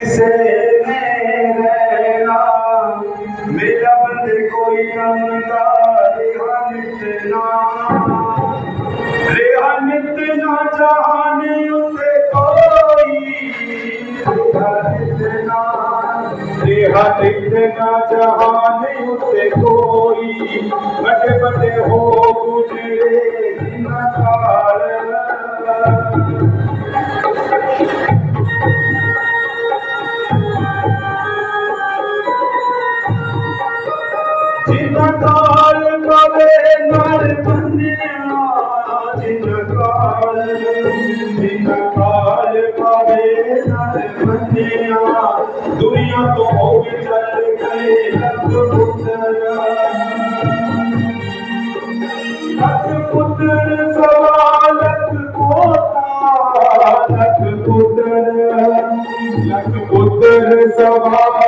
से रहना मेरा बंदे कोई नमदा रेहा मिटना रेहा मिटना जहान उते कोई। रेहा मिटना रेहा मिटना जहान उते कोई। बड़े बड़े हो गुजरे सवालथ पठ पुत्रुत्र सवार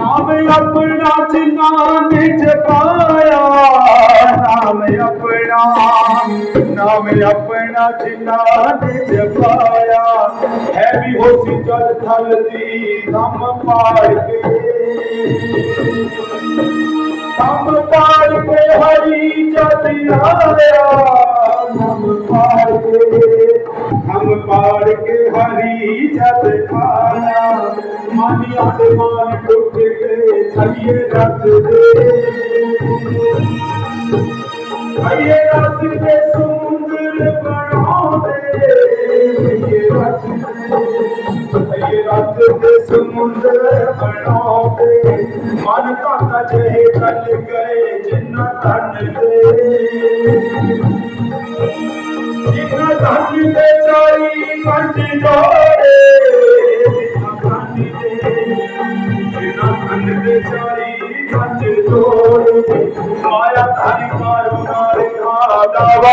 नाम अपना चिन्ह नाच पाया राम नाम अपना निज पाया। है भी होसी जल थल दी दम पाड़ के दम पाड़ के हरी जल आया दम पाड़ के हम पाड़ के हरी जल आया मान टुट के थइए रत दे। थइए रत दे सुंदर बनावे थइए रत थइए रत दे सुंदर बनावे मन का जे कल गए जिन्ना तन दे जिन्ना धन दे चारी कंठ जोड़े जिन्ना धन दे जिन्ना धन दे चारी कंठ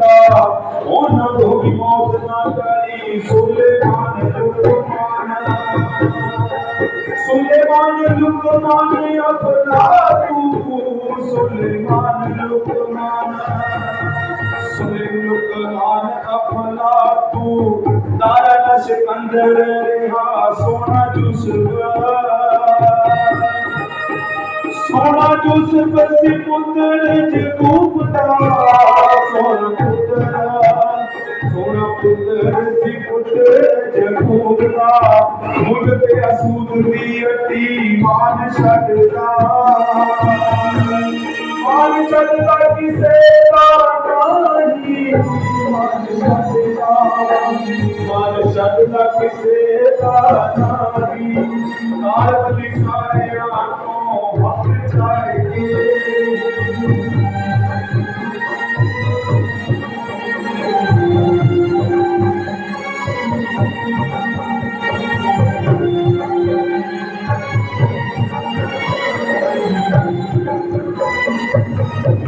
ओन भोगी मौत ना करी सुलेमान लुकमान सुलेमान लुकमान अपना तू सुलेमान लुकमान सुलेमान अपना तू तारा नश अंदर रहा सोना जूस सोना जूस बस पुत्र जगूपता सोना पुत्र सोना पुत्र सी पुत्र जगूपता मुझ पे असूद दी अटी, मान छड़दा मान छड़दा किसे का मान छड़दा मान छड़दा किसे का नहीं आँखों